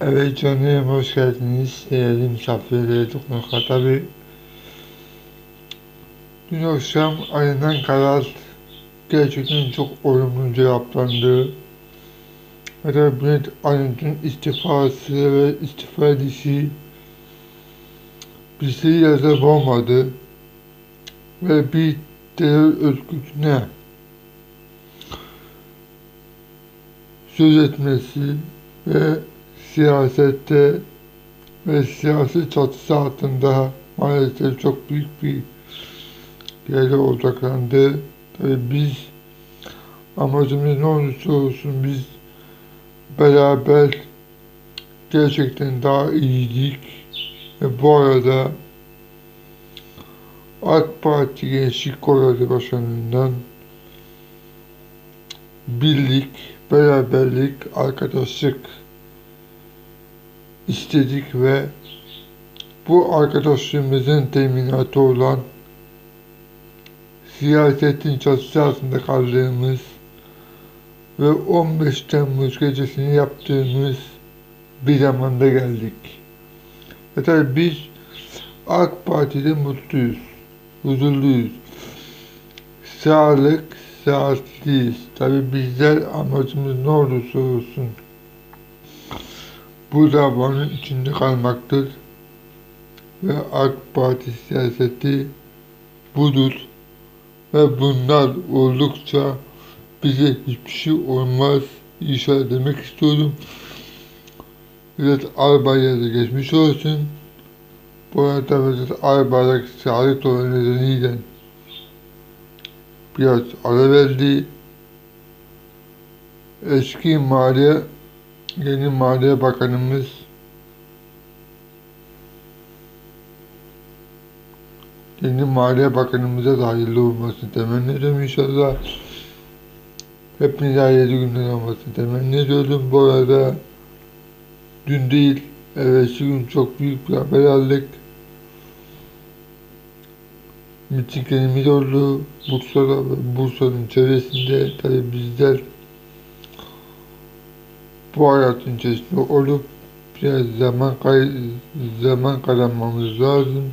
Evet canım hoş geldiniz. Değerli misafirleri konuklar tabi. Dün akşam alınan karar gerçekten çok olumlu cevaplandı. Tabi Bülent Arınç'ın istifası ve istifa edişi bizi yazıp olmadı. Ve bir terör örgütüne söz etmesi ve siyasette ve siyasi çatısı altında maalesef çok büyük bir yere odaklandı. Tabii biz amacımız ne olursa olsun biz beraber gerçekten daha iyiydik ve bu arada AK Parti Gençlik Kolları Başkanı'ndan birlik, beraberlik, arkadaşlık istedik ve bu arkadaşlığımızın teminatı olan siyasetin çatısı altında kaldığımız ve 15 Temmuz gecesini yaptığımız bir zamanda geldik. Ve tabii biz AK Parti'de mutluyuz, huzurluyuz. Sağlık, saatliyiz. Tabii bizler amacımız ne olursa olsun bu davanın içinde kalmaktır. Ve AK Parti siyaseti budur. Ve bunlar oldukça bize hiçbir şey olmaz inşallah demek istiyorum. Arbay'a da geçmiş olsun. Bu arada biraz Arbay'daki sağlık olan nedeniyle biraz ara verdi. Eski Maliye Yeni Maliye Bakanımız Yeni Maliye Bakanımıza da hayırlı olmasını temenni ediyorum inşallah. Hepinize hayırlı günler olmasını temenni ediyorum. Bu arada dün değil, evvelsi gün çok büyük bir haber aldık. Mitinglerimiz oldu. Bursa'da ve Bursa'nın çevresinde tabi bizler bu hayatın içerisinde olup biraz zaman kay zaman kazanmamız lazım.